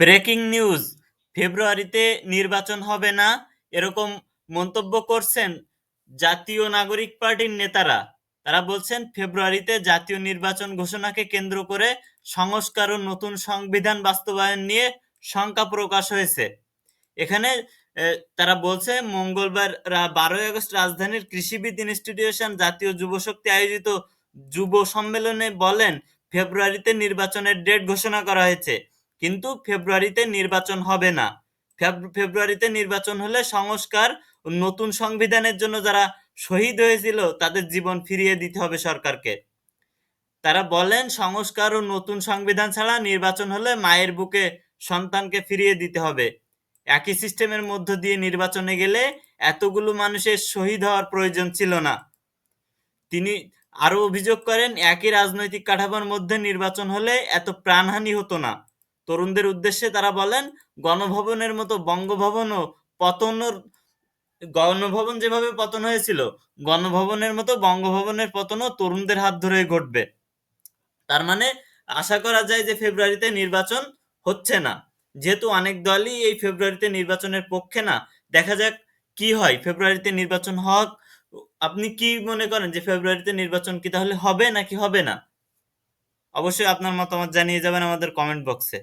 Breaking news, ফেব্রুয়ারিতে নির্বাচন হবে না, এরকম মন্তব্য করছেন জাতীয় নাগরিক পার্টির নেতারা। তারা বলছেন, ফেব্রুয়ারিতে জাতীয় নির্বাচন ঘোষণাকে কেন্দ্র করে সংস্কার ও নতুন সংবিধান বাস্তবায়ন নিয়ে শঙ্কা প্রকাশ হয়েছে। এখানে তারা বলছে, মঙ্গলবার বারোই আগস্ট রাজধানীর কৃষিবিদ ইনস্টিটিউশন জাতীয় যুব শক্তি আয়োজিত যুব সম্মেলনে বলেন, ফেব্রুয়ারিতে নির্বাচনের ডেট ঘোষণা করা হয়েছে। কিন্তু ফেব্রুয়ারিতে নির্বাচন হবে না। ফেব্রুয়ারিতে নির্বাচন হলে সংস্কার নতুন সংবিধানের জন্য যারা শহীদ হয়েছিল তাদের জীবন ফিরিয়ে দিতে হবে সরকারকে। তারা বলেন, সংস্কার ও নতুন সংবিধান ছাড়া নির্বাচন হলে মায়ের বুকে সন্তানকে ফিরিয়ে দিতে হবে। একই সিস্টেমের মধ্য দিয়ে নির্বাচনে গেলে এতগুলো মানুষের শহীদ হওয়ার প্রয়োজন ছিল না। তিনি আরও অভিযোগ করেন, একই রাজনৈতিক কাঠামোর মধ্যে নির্বাচন হলে এত প্রাণহানি হতো না। তরুণদের উদ্দেশ্যে তারা বলেন, গণভবনের মতো বঙ্গভবনও পতনের গণভবন যেভাবে পতন হয়েছিল, গণভবনের মতো বঙ্গভবনের পতনও তরুণদের হাত ধরে ঘটবে। তার মানে আশা করা যায় যে ফেব্রুয়ারিতে নির্বাচন হচ্ছে না। যেহেতু অনেক দলই এই ফেব্রুয়ারিতে নির্বাচনের পক্ষে না, দেখা যাক কি হয়। ফেব্রুয়ারিতে নির্বাচন হক আপনি কি মনে করেন যে ফেব্রুয়ারিতে নির্বাচন কি তাহলে হবে নাকি হবে না? অবশ্যই আপনার মতামত জানিয়ে যাবেন আমাদের কমেন্ট বক্সে।